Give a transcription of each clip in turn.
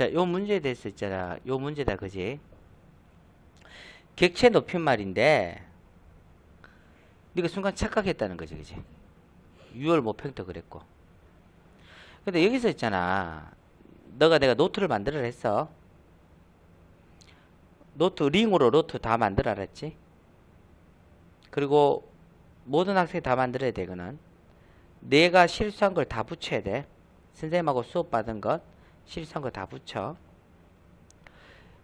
자, 요 문제에 대해서 있잖아. 요 문제다, 그지? 객체 높임말인데, 네가 순간 착각했다는 거지, 그지? 6월 모평도 그랬고. 근데 여기서 있잖아. 너가 내가 노트를 만들어라 했어. 노트, 링으로 노트 다 만들어라 했지? 그리고 모든 학생이 다 만들어야 되거든. 내가 실수한 걸 다 붙여야 돼. 선생님하고 수업 받은 것, 실수한 거 다 붙여.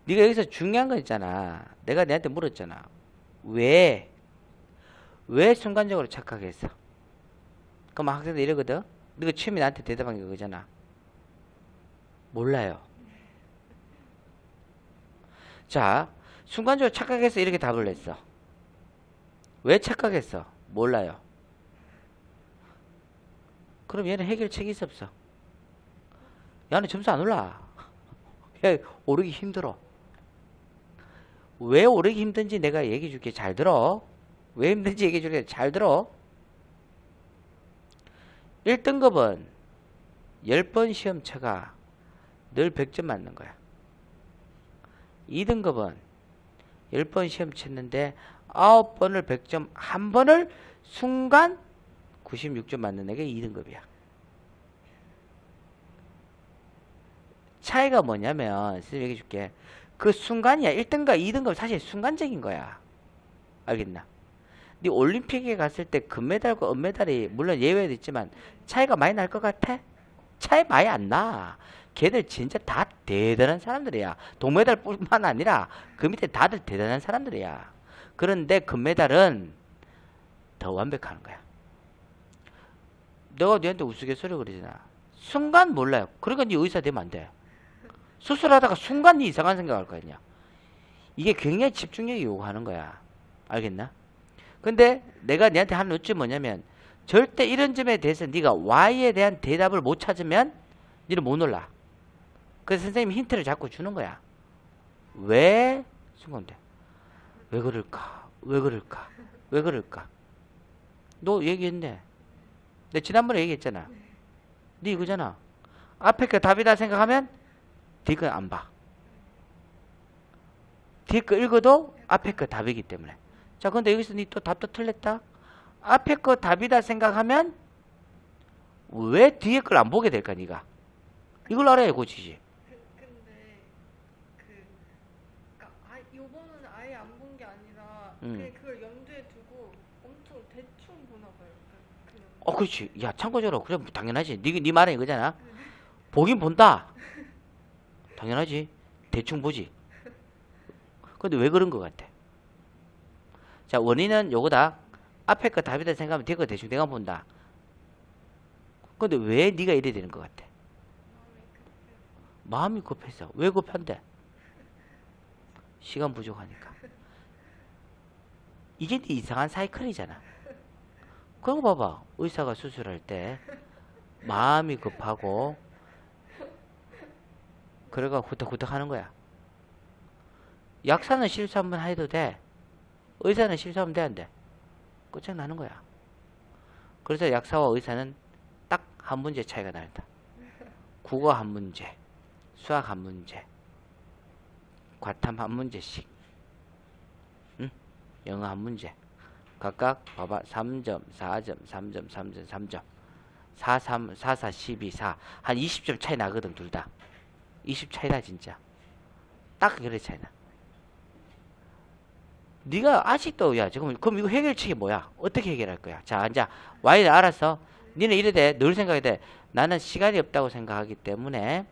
네가 여기서 중요한 거 있잖아. 내가 내한테 물었잖아. 왜? 왜 순간적으로 착각했어? 그럼 학생들 이러거든? 네가 처음에 나한테 대답한 게 그거잖아. 몰라요. 자, 순간적으로 착각해서 이렇게 답을 냈어. 왜 착각했어? 몰라요. 그럼 얘는 해결책이 있어 없어? 야는 점수 안 올라. 야, 오르기 힘들어. 왜 오르기 힘든지 내가 얘기해 줄게. 잘 들어. 왜 힘든지 얘기해 줄게. 잘 들어. 1등급은 10번 시험쳐가 늘 100점 맞는 거야. 2등급은 10번 시험 쳤는데 9번을 100점, 한 번을 순간 96점 맞는 애가 2등급이야. 차이가 뭐냐면, 선생님 얘기해 줄게. 그 순간이야. 1등급, 2등급 사실 순간적인 거야. 알겠나? 네 올림픽에 갔을 때 금메달과 은메달이 물론 예외도 있지만 차이가 많이 날 것 같아? 차이 많이 안 나. 걔들 진짜 다 대단한 사람들이야. 동메달 뿐만 아니라 그 밑에 다들 대단한 사람들이야. 그런데 금메달은 더 완벽한 거야. 너가 너한테 우스갯소리 그러잖아. 순간 몰라요. 그러니까 네 의사 되면 안 돼. 수술하다가 순간 네 이상한 생각할 거 아니야. 이게 굉장히 집중력이 요구하는 거야. 알겠나? 근데 내가 너한테 하는 요점이 뭐냐면 절대 이런 점에 대해서 네가 Y에 대한 대답을 못 찾으면 너는 못 놀라. 그래서 선생님이 힌트를 자꾸 주는 거야. 왜? 순간대. 왜 그럴까? 왜 그럴까? 왜 그럴까? 너 얘기했네. 내가 지난번에 얘기했잖아. 네 이거잖아. 앞에 거 답이다 생각하면 뒤에 거안 봐. 뒤에 거 읽어도 앞에 거 답이기 때문에. 자, 근데 여기서 니 또 답도 틀렸다? 앞에 거 답이다 생각하면 왜 뒤에 걸 안 보게 될까, 니가? 이걸 알아야 고치지. 그, 근데 그 그러니까 아, 요번은 아예 안 본 게 아니라 음. 그냥 그걸 염두에 두고 엄청 대충 보나 봐요. 그, 그냥 어, 그렇지. 야, 참고적으로. 그래, 당연하지. 니, 니 말은 이거잖아. 보긴 본다. 당연하지. 대충 보지. 근데 왜 그런 것 같아? 자, 원인은 요거다. 앞에 거 답이다 생각하면 뒤에 거 대충 내가 본다. 근데 왜 네가 이래 되는 것 같아? 마음이 급해서. 왜 급한데? 시간 부족하니까. 이게 네 이상한 사이클이잖아. 그거 봐봐. 의사가 수술할 때 마음이 급하고 그래가 후덕후덕 하는 거야. 약사는 실수 한번 해도 돼. 의사는 실수하면 돼, 안 돼? 끝장나는 거야. 그래서 약사와 의사는 딱 한 문제 차이가 난다. 국어 한 문제, 수학 한 문제, 과탐 한 문제씩, 응? 영어 한 문제. 각각 봐봐 3점, 4점, 3점, 3점, 3점. 4, 3, 4, 4, 12, 4. 한 20점 차이 나거든, 둘 다. 20 차이다, 진짜. 딱 그래 차이나. 네가 아직도 야 지금 그럼 이거 해결책이 뭐야? 어떻게 해결할 거야? 자, 이제 Y를 알았어. 니는 이래 돼. 늘 생각해 돼. 나는 시간이 없다고 생각하기 때문에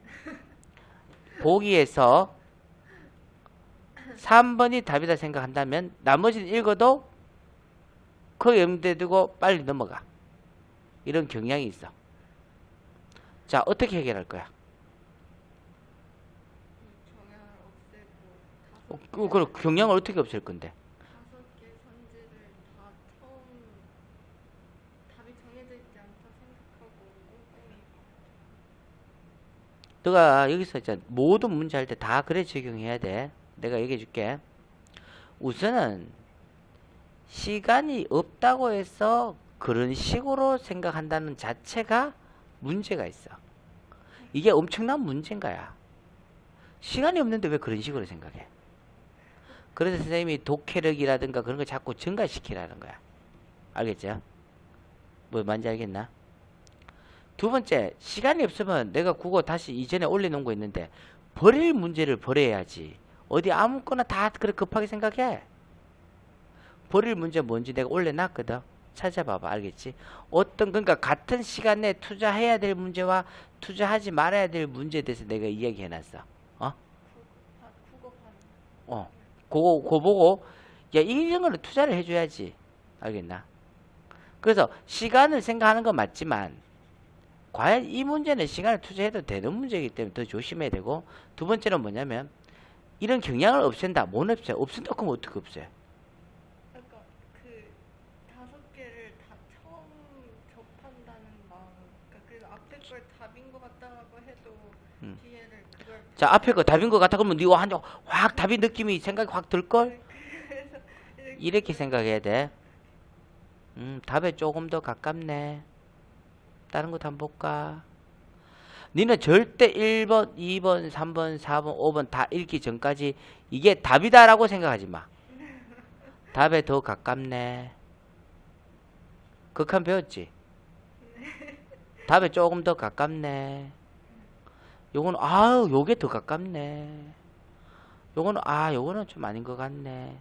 보기에서 3번이 답이다 생각한다면 나머지는 읽어도 그 염두에 두고 빨리 넘어가. 이런 경향이 있어. 자, 어떻게 해결할 거야? 정향을 없애고 어, 그, 그 경향을 어떻게 없앨 건데? 다섯 개 선지를 다 처음 답이 정해져 있지 않다 생각하고 꼼꼼히 너가 여기서 이제 모든 문제 할 때 다 그래 적용해야 돼. 내가 얘기해 줄게. 우선은 시간이 없다고 해서 그런 식으로 생각한다는 자체가 문제가 있어. 이게 엄청난 문제인 거야. 시간이 없는데 왜 그런 식으로 생각해? 그래서 선생님이 독해력이라든가 그런 거 자꾸 증가시키라는 거야. 알겠죠? 뭐 뭔지 알겠나? 두 번째, 시간이 없으면 내가 국어 다시 이전에 올려놓은 거 있는데 버릴 문제를 버려야지. 어디 아무거나 다 그렇게 급하게 생각해. 버릴 문제 뭔지 내가 올려놨거든. 찾아봐봐. 알겠지? 어떤, 그러니까 같은 시간에 투자해야 될 문제와 투자하지 말아야 될 문제에 대해서 내가 이야기해놨어. 어? 어. 그거, 그거 보고, 야, 이런 거는 투자를 해줘야지. 알겠나? 그래서 시간을 생각하는 건 맞지만, 과연 이 문제는 시간을 투자해도 되는 문제이기 때문에 더 조심해야 되고, 두 번째는 뭐냐면, 이런 경향을 없앤다. 못 없애. 없앤다 그러면 어떻게 없애? 그러니까 그 다섯 개를 다 처음 접한다는 마음. 그러니까 그 앞에 걸 답인 것 같다라고 해도 음. 뒤에를 그걸 자, 앞에 거 답인 것 같아. 그러면 니가 한확 답이 느낌이 생각이 확 들걸? 이렇게 생각해야 돼. 음, 답에 조금 더 가깝네. 다른 것도 한번 볼까? 니는 절대 1번, 2번, 3번, 4번, 5번 다 읽기 전까지 이게 답이다라고 생각하지 마. 답에 더 가깝네. 극한 배웠지? 답에 조금 더 가깝네. 요거는, 아유, 요게 더 가깝네. 요거는, 아, 요거는 좀 아닌 것 같네.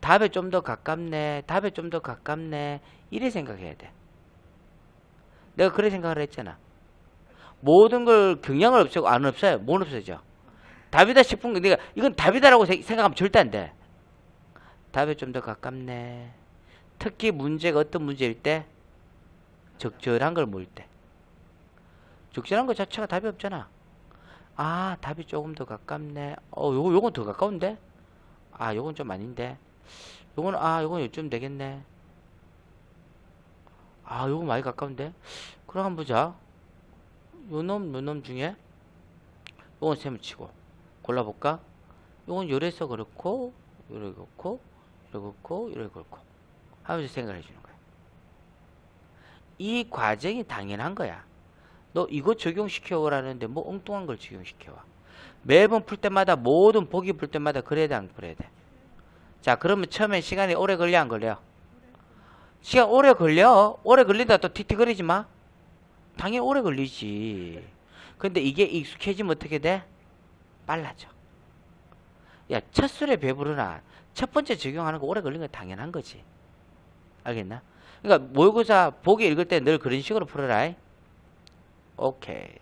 답에 좀 더 가깝네. 답에 좀 더 가깝네. 이래 생각해야 돼. 내가 그래 생각을 했잖아. 모든 걸 경향을 없애고 안 없어요. 못 없애죠. 답이다 싶은 거 내가 이건 답이다라고 세- 생각하면 절대 안 돼. 답에 좀 더 가깝네. 특히 문제가 어떤 문제일 때 적절한 걸 모을 때. 적절한 것 자체가 답이 없잖아. 아, 답이 조금 더 가깝네. 어, 요거 요건 더 가까운데? 아, 요건 좀 아닌데. 요거는 아, 요건 요쯤 되겠네. 아, 요거 많이 가까운데. 그럼 한번 보자. 요놈, 요놈 중에 요건 셈을 치고 골라볼까? 요건 요래서 그렇고, 요래 그렇고, 요래 그렇고, 요래 그렇고 하면서 생각을 해주는 거야. 이 과정이 당연한 거야. 너 이거 적용시켜 오라는데 뭐 엉뚱한 걸 적용시켜 와. 매번 풀 때마다 모든 보기 풀 때마다 그래야 돼, 안 그래야 돼? 자, 그러면 처음에 시간이 오래 걸려, 안 걸려? 시간 오래 걸려. 오래 걸린다 또 티티거리지 마. 당연히 오래 걸리지. 근데 이게 익숙해지면 어떻게 돼? 빨라져. 야, 첫 술에 배부르나. 첫 번째 적용하는 거 오래 걸리는 건 당연한 거지. 알겠나? 그러니까 모의고사 보기 읽을 때 늘 그런 식으로 풀어라. 오케이.